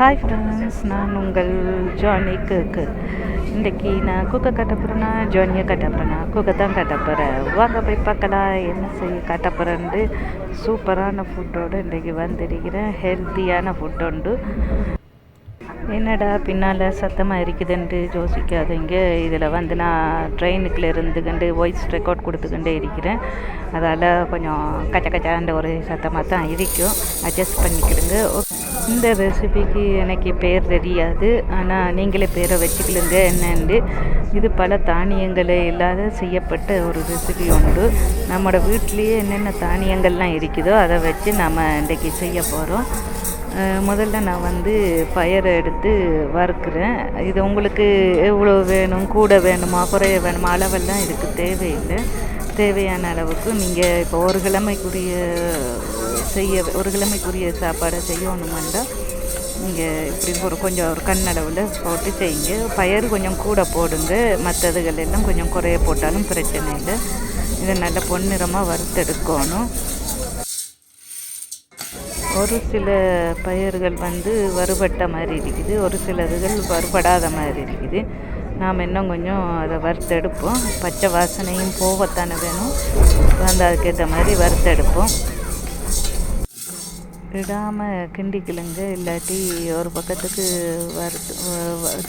Hi friends நான் உங்கள் Johnny கேக்கு இன்றைக்கி நான் குக்கை கட்ட போகிறேன்னா ஜானியை கட்ட போகிறேன்னா குக்கை தான் கட்ட போகிறேன் வாங்க போய் பார்க்கலாம் என்ன செய்ய கட்ட போகிறேன்ட்டு சூப்பரான ஃபுட்டோடு இன்றைக்கி வந்திருக்கிறேன். ஹெல்த்தியான ஃபுட் உண்டு. என்னடா பின்னால் சத்தமாக இருக்குதுன்ட்டு யோசிக்காதீங்க. இதில் வந்து நான் ட்ரெயினுக்கில் இருந்துக்கிண்டு வாய்ஸ் ரெக்கார்ட் கொடுத்துக்கிண்டே இருக்கிறேன். அதால் கொஞ்சம் கச்ச கச்சான்ற ஒரு சத்தமாக தான் இருக்கும். அட்ஜஸ்ட் பண்ணிக்கிடுங்க. இந்த ரெசிபிக்கு எனக்கு பேர் தெரியாது. ஆனால் நீங்களே பேரை வச்சுக்கிடுங்க என்னென்று இது பல தானியங்களே இல்லாத செய்யப்பட்ட ஒரு ரெசிபி உண்டு. நம்மளோட வீட்லேயே என்னென்ன தானியங்கள்லாம் இருக்குதோ அதை வச்சு நம்ம இன்றைக்கி செய்ய போகிறோம் முதல்ல நான் வந்து பயரை எடுத்து வறுக்கிறேன். இது உங்களுக்கு எவ்வளோ வேணும் கூட வேணுமா குறைய வேணுமா அளவெல்லாம் இதுக்கு தேவையில்லை. தேவையான அளவுக்கு நீங்கள் இப்போ ஒரு கிழமைக்குரிய செய்ய ஒரு கிழமைக்குரிய சாப்பாடை செய்யணுமெண்டா நீங்கள் இப்படி ஒரு கொஞ்சம் ஒரு கண்ணளவில் போட்டு செய்யுங்க. பயிர் கொஞ்சம் கூட போடுங்க. மற்றதுகள் எல்லாம் கொஞ்சம் குறைய போட்டாலும் பிரச்சனை இல்லை. இதை நல்ல பொன்னிறமாக வறுத்தெடுக்கணும். ஒரு சில பயிர்கள் வந்து வறுபட்ட மாதிரி இருக்குது ஒரு சிலதுகள் வறுபடாத மாதிரி இருக்குது. நாம் இன்னும் கொஞ்சம் அதை வறுத்தெடுப்போம். பச்சை வாசனையும் போகத்தானே வேணும். வந்து அதுக்கேற்ற மாதிரி வறுத்தெடுப்போம். விடாமல் கிண்டிக்கிழுங்க இல்லாட்டி ஒரு பக்கத்துக்கு வறுத்து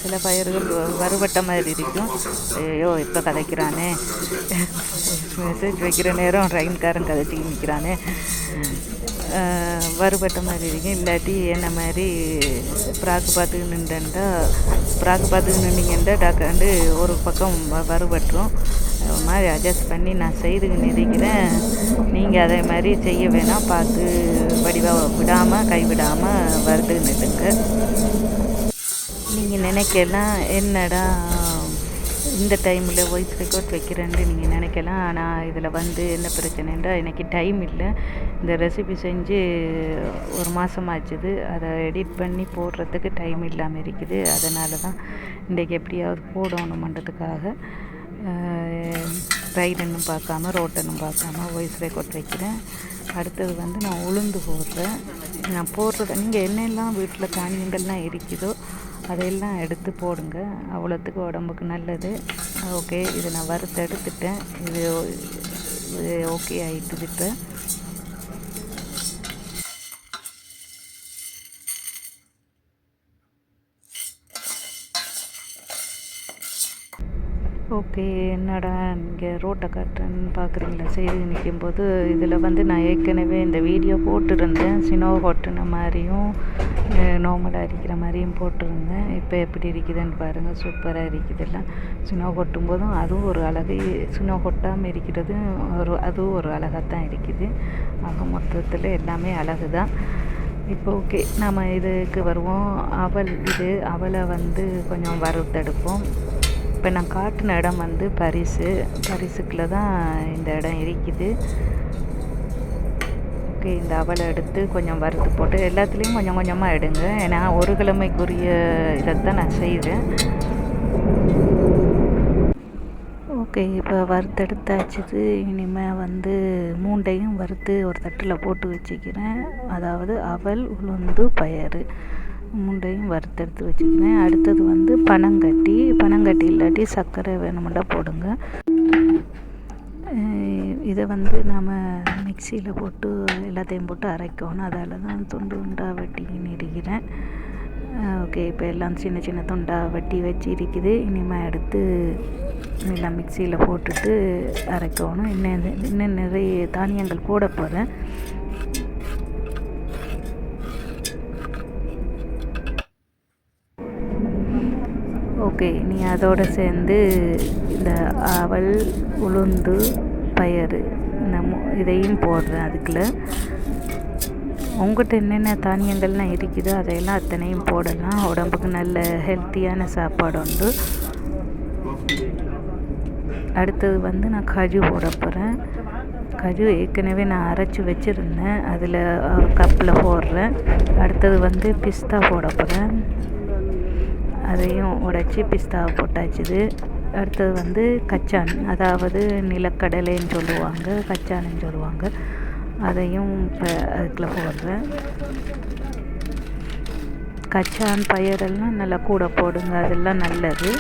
சில பயிர்கள் வறுபட்ட மாதிரி இருக்கும். ஐயோ இப்போ கதைக்கிறானே. மெசேஜ் வைக்கிற நேரம் ரயின்காரன் கதைச்சி நிற்கிறானே வறுபட்ட மாதிரி இருக்கும். இல்லாட்டி என்ன மாதிரி ப்ராக்கு பார்த்துக்கு நின்றுண்டா ப்ராக்கு பார்த்துக்கு நின்றீங்கன்னா டாக்காண்டு ஒரு பக்கம் வறுபட்டுரும். ஒரு மாதிரி அட்ஜஸ்ட் பண்ணி நான் செய்துக்கின்னு இருக்கிறேன் நீங்கள் அதே மாதிரி செய்ய வேணாம். பார்த்து வடிவாக விடாமல் கைவிடாமல் வருதுன்னுட்டுங்க. நீங்கள் நினைக்கலாம் என்னடா இந்த டைமில் வாய்ஸ் ரெக்கார்ட் வைக்கிறேன்ட்டு நீங்கள் நினைக்கலாம். ஆனால் இதில் வந்து என்ன பிரச்சனைன்றா எனக்கு டைம் இல்லை. இந்த ரெசிபி செஞ்சு ஒரு மாதம் ஆச்சுது. அதை எடிட் பண்ணி போடுறதுக்கு டைம் இல்லாமல் இருக்குது. அதனால தான் இன்றைக்கி எப்படியாவது போடணுமன்றதுக்காக ரைடுன்னு பார்க்காம ரோட்டனும் பார்க்காம வாய்ஸ் ரெக்கார்ட் வைக்கிறேன். அடுத்தது வந்து நான் உளுந்து போடுறேன். நான் போடுறத நீங்கள் என்னெல்லாம் வீட்டில் தானியங்கள்லாம் இருக்குதோ அதையெல்லாம் எடுத்து போடுங்க. அவ்வளோத்துக்கு உடம்புக்கு நல்லது. ஓகே இதை நான் வறுத்து எடுத்துட்டேன். இது ஓகே ஆகிட்டு இப்போ. ஓகே என்னடா இங்கே ரோட்டை காட்டுறேன்னு பார்க்குறீங்களா? செய்து நிற்கும்போது இதில் வந்து நான் ஏற்கனவே இந்த வீடியோ போட்டிருந்தேன். சினோ கொட்டின மாதிரியும் நார்மலாக இருக்கிற மாதிரியும் போட்டிருந்தேன். இப்போ எப்படி இருக்குதுன்னு பாருங்கள் சூப்பராக இருக்குதுல்ல சினோ கொட்டும் போதும் அதுவும் ஒரு அழகு சினோ கொட்டாமல் இருக்கிறது ஒரு அதுவும் ஒரு அழகாக தான் இருக்குது. ஆக மொத்தத்தில் எல்லாமே அழகு தான். இப்போ ஓகே நம்ம இதுக்கு வருவோம். அவல் இது அவளை வந்து கொஞ்சம் வறுத்தெடுப்போம் இப்போ நான் காட்டின இடம் வந்து பரிசு. பரிசுக்குள்ளே தான் இந்த இடம் இருக்குது. ஓகே இந்த அவலை எடுத்து கொஞ்சம் வறுத்து போட்டு எல்லாத்துலேயும் கொஞ்சம் கொஞ்சமாக எடுங்க. ஏன்னா ஒரு கிழமைக்குரிய இதை தான் நான் செய்கிறேன் ஓகே இப்போ வறுத்தெடுத்தாச்சுது. இனிமேல் வந்து மூண்டையும் வறுத்து ஒரு தட்டில் போட்டு வச்சுக்கிறேன். அதாவது அவல் உளுந்து பயறு. மூண்டையும் வறுத்தெடுத்து வச்சுக்கிறேன். அடுத்தது வந்து பனங்கட்டி பனங்கட்டி இல்லாட்டி சர்க்கரை வேணுமெண்டா போடுங்க. இதை வந்து நாம் மிக்சியில் போட்டு எல்லாத்தையும் போட்டு அரைக்கணும். அதால் தான் துண்டு துண்டாக வெட்டி இருக்கிறேன் ஓகே இப்போ எல்லாம் சின்ன சின்ன துண்டாக வெட்டி வச்சு இருக்குது இனிமேல் எடுத்து எல்லாம் மிக்சியில் போட்டுட்டு அரைக்கணும். இன்னும் இன்னும் நிறைய தானியங்கள் போட போகிறேன் ஓகே நீ அதோடு சேர்ந்து இந்த அவல் உளுந்து பயறு இந்த இதையும் போடுறேன் அதுக்குள்ள. உங்கள்கிட்ட என்னென்ன தானியங்கள்லாம் இருக்குதோ அதையெல்லாம் அத்தனையும் போடலாம். உடம்புக்கு நல்ல ஹெல்த்தியான சாப்பாடு உண்டு. அடுத்தது வந்து நான் கஜு போட போகிறேன் கஜு ஏற்கனவே நான் அரைச்சி வச்சுருந்தேன். அதில் கப்பில் போடுறேன். அடுத்தது வந்து பிஸ்தா போட போகிறேன் அதையும் உடச்சி பிஸ்தாவை போட்டாச்சுது. அடுத்தது வந்து கச்சான் அதாவது நிலக்கடலைன்னு சொல்லுவாங்க கச்சானுன்னு சொல்லுவாங்க. அதையும் இப்போ அதுக்குள்ளே போடுறேன். கச்சான் பயரெல்லாம் நல்லா கூட போடுங்க அதெல்லாம் நல்லது.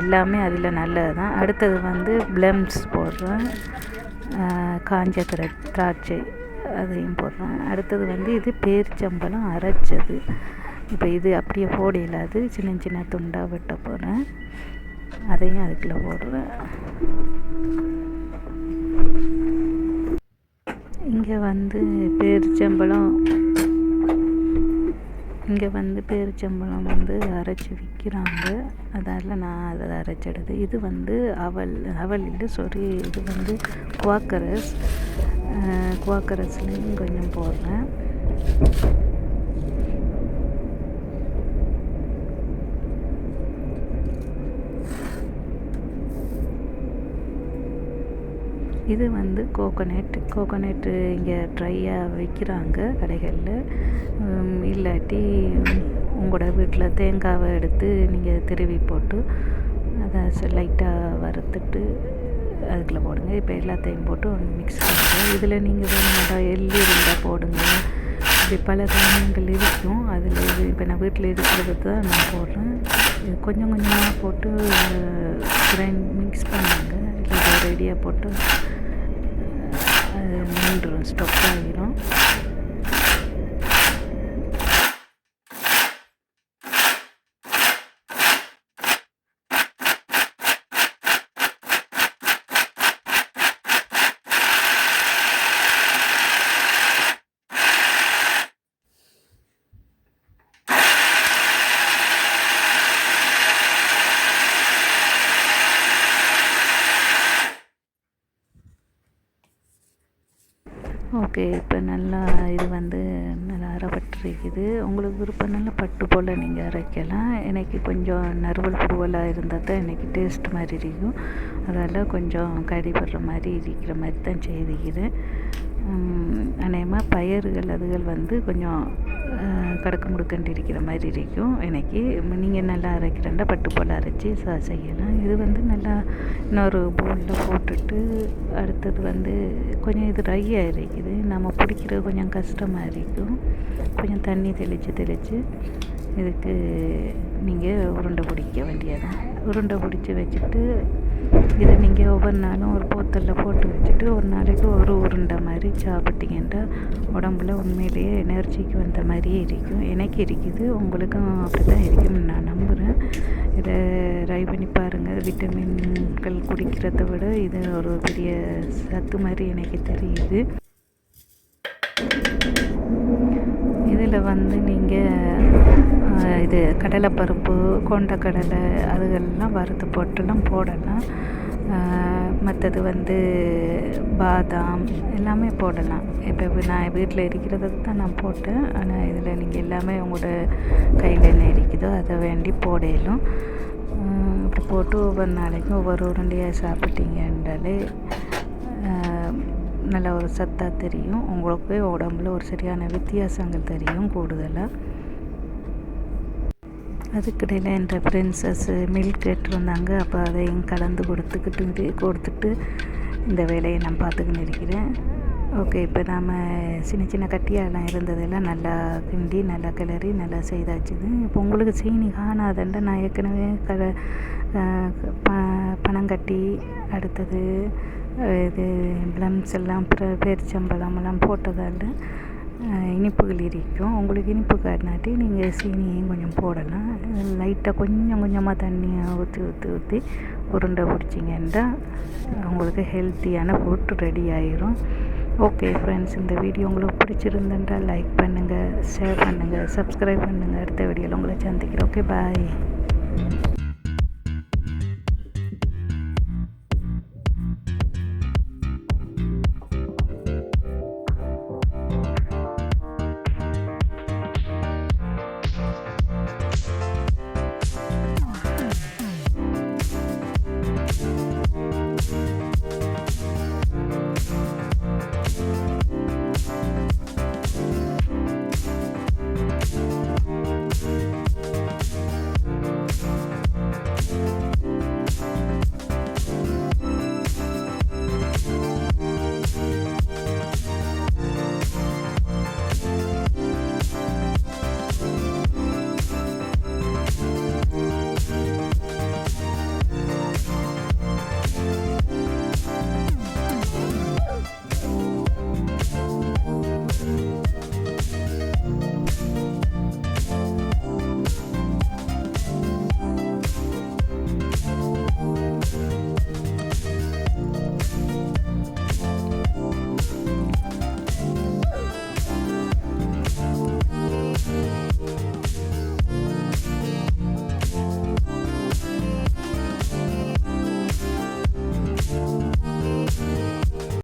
எல்லாமே அதில் நல்லது தான் அடுத்தது வந்து ப்ளம்ஸ் போடுறேன். காஞ்ச திராட்சை அதையும் போடுறேன். அடுத்தது வந்து இது பேரிச்சம்பழம் அரைச்சது. இப்போ இது அப்படியே போட இல்லாது சின்ன சின்ன துண்டாக வெட்ட போகிறேன் அதையும் அதுக்குள்ளே போடுறேன். இங்கே வந்து பேரிச்சம்பழம். இங்கே வந்து பேரிச்சம்பழம் வந்து அரைச்சி விற்கிறாங்க அதால் நான் அதை அரைச்சிடுது. இது வந்து அவல் அவல் இல்லை சாரி இது வந்து குவாக்கரஸ். குவாக்கரஸ்லேயும் கொஞ்சம் போடுறேன். இது வந்து கோகோனட் கோகோனட்டு இங்கே ட்ரையாக விற்கிறாங்க கடைகளில். இல்லாட்டி உங்களோட வீட்டில் தேங்காவை எடுத்து நீங்கள் திருவி போட்டு அதை லைட்டாக வறுத்துட்டு அதுக்குள்ளே போடுங்க. இப்போ எல்லாத்தையும் போட்டு ஒன்று மிக்ஸ் பண்ணுங்கள் இதில் நீங்கள் வேணுமெண்டா எள்ளு இருந்தால் போடுங்க. இப்படி பல தானியங்கள் இருக்கும். அதில் இது இப்போ நான் வீட்டில் இருக்கிறது தான் நான் போடுறேன். இது கொஞ்சம் கொஞ்சமாக போட்டு கிரைண்ட் மிக்ஸ் பண்ணுங்க. இல்லை ரெடியாக போட்டு அது நின்றுடும் ஸ்டொப் ஆகிரும். ஓகே இப்போ நல்லா இது வந்து நல்லா அறப்பட்டிருக்குது உங்களுக்கு விருப்பம் நல்லா பட்டு போல் நீங்கள் அரைக்கலாம். எனக்கு கொஞ்சம் நறுவல் புருவலாக இருந்தால் தான் எனக்கு டேஸ்ட் மாதிரி இருக்கும். அதால் கொஞ்சம் கடிபடுற மாதிரி இருக்கிற மாதிரி தான் செய்திக்கிறேன். அநேகமாக பயிர்கள் அதுகள் வந்து கொஞ்சம் கடக்க முடுக்கண்டு இருக்கிற மாதிரி இருக்கும். எனக்கு நீங்கள் நல்லா அரைக்கிறேன்டா பட்டு போல் அரைச்சி ச செய்யலாம். இது வந்து நல்லா இன்னொரு பவுலில் போட்டுட்டு அடுத்தது வந்து கொஞ்சம் இது ட்ரையாக இருக்குது. நம்ம பிடிக்கிறது கொஞ்சம் கஷ்டமாக இருக்கும். கொஞ்சம் தண்ணி தெளித்து தெளித்து இதுக்கு நீங்கள் உருண்டை பிடிக்க வேண்டியதான் உருண்டை பிடிச்சி வச்சுட்டு இதை நீங்கள் ஒவ்வொரு நாளும் ஒரு போத்தலில் போட்டு வச்சுட்டு ஒரு நாளைக்கு ஒரு உருண்டை மாதிரி சாப்பிட்டீங்கன்னா உடம்புல உண்மையிலேயே எனர்ஜிக்கு வந்த மாதிரியே இருக்கும். எனக்கு இருக்குது உங்களுக்கும் அப்படி தான் இருக்கும்னு நான் நம்புகிறேன் இதை ட்ரை பண்ணி பாருங்கள் விட்டமின்கள் குடிக்கிறத விட இது ஒரு பெரிய சத்து மாதிரி எனக்கு தெரியுது. இதில் வந்து நீங்கள் இது கடலைப்பருப்பு கொண்டக்கடலை அதுகள்லாம் வறுத்து போட்டுலாம் போடலாம். மற்றது வந்து பாதாம் எல்லாமே போடலாம். இப்போ நான் வீட்டில் இருக்கிறத தான் நான் போட்டேன். ஆனால் இதில் நீங்கள் எல்லாமே உங்களோட கையில் என்ன இருக்குதோ அதை வேண்டி போடலும். இப்படி போட்டு ஒவ்வொரு நாளைக்கும் ஒவ்வொரு உருண்டையாக சாப்பிட்டீங்கன்றாலே நல்ல ஒரு சத்தாக தெரியும். உங்களுக்கு உடம்புல ஒரு சரியான வித்தியாசங்கள் தெரியும் கூடுதலாக அதுக்கிடையில் என்ற ஃப்ரெண்ட்ஸஸ் மில்க் கேட்டிருந்தாங்க அப்போ அதையும் கலந்து கொடுத்துக்கிட்டு கொடுத்துட்டு இந்த வேலையை நான் பார்த்துக்கின்னு இருக்கிறேன். ஓகே இப்போ நாம் சின்ன சின்ன கட்டியாலாம் இருந்ததெல்லாம் நல்லா கிண்டி நல்லா கிளறி நல்லா செய்தாச்சுது இப்போ உங்களுக்கு சீனி காணாதண்ட நான் ஏற்கனவே க ப கட்டி அடுத்தது இது ப்ளம்ஸ் எல்லாம் பேரிச்சம்பழமெல்லாம் போட்டதால் இனிப்புகள் இருக்கும். உங்களுக்கு இனிப்பு காட்டினாட்டி நீங்கள் சீனியையும் கொஞ்சம் போடலாம். லைட்டாக கொஞ்சம் கொஞ்சமாக தண்ணியை ஊற்றி ஊற்றி ஊற்றி உருண்டை பிடிச்சிங்கன்னா உங்களுக்கு ஹெல்த்தியான ஃபுட் ரெடி ஆயிரும். ஓகே ஃப்ரெண்ட்ஸ் இந்த வீடியோ உங்களுக்கு பிடிச்சிருந்தென்றால் லைக் பண்ணுங்கள் ஷேர் பண்ணுங்கள் சப்ஸ்கிரைப் பண்ணுங்கள் அடுத்த வீடியோவில் உங்களை சந்திக்கிறேன் ஓகே பாய்